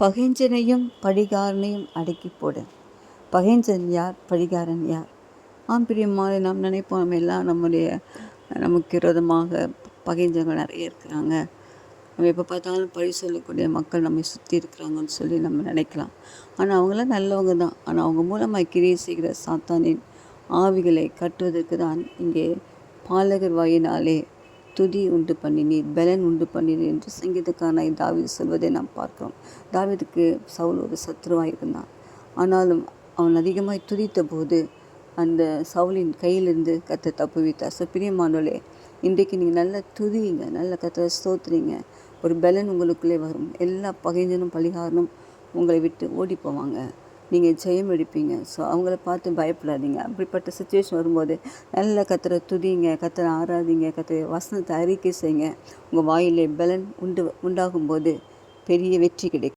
பகைஞ்சனையும் பழிகாரனையும் அடக்கி போடு பகைஞ்சன் யார்? பழிகாரன் யார்? ஆம் பிரியமான நாம் நினைப்போம் நம்ம எல்லாம் நம்முடைய நமக்கு விரோதமாக பகைஞ்சவங்க நிறைய இருக்கிறாங்க. நம்ம எப்போ பார்த்தாலும் பழி சொல்லக்கூடிய மக்கள் நம்மை சுற்றி இருக்கிறாங்கன்னு சொல்லி நம்ம நினைக்கலாம். ஆனால் அவங்களாம் நல்லவங்க தான். ஆனால் அவங்க மூலமாக கிரியை செய்கிற சாத்தானின் ஆவிகளை கட்டுவதற்கு தான் இங்கே பாலகர் வாயினாலே துதி உண்டு பண்ணினீர் பலன் உண்டு பண்ணினீர் என்று சங்கீதக்காரனாய் தாவிது சொல்வதை நாம் பார்க்கிறோம். தாவிதுக்கு சவுல் ஒரு சத்ருவாக இருந்தான். ஆனாலும் அவன் அதிகமாய் துதித்த போது அந்த சவுலின் கையிலிருந்து கத்தை தப்புவித்தார் ஸோ பிரியமானோலே இன்றைக்கு நீங்கள் நல்லா துதிங்க நல்ல கத்தை ஸ்தோத்துறீங்க ஒரு பலன் உங்களுக்குள்ளே வரும். எல்லா பகைஞ்சனும் பலிகாரனும் உங்களை விட்டு ஓடி போவாங்க. நீங்கள் ஜெயம் எடுப்பீங்க ஸோ அவங்கள பார்த்து பயப்படாதீங்க. அப்படிப்பட்ட சுச்சுவேஷன் வரும்போது நல்ல கத்தரை துதிங்க கத்தரை ஆராதிங்க கத்திர வசனத்தை அறிக்கை செய்யுங்க. உங்கள் வாயிலே பலன் உண்டு உண்டாகும்போது பெரிய வெற்றி கிடைக்கும்.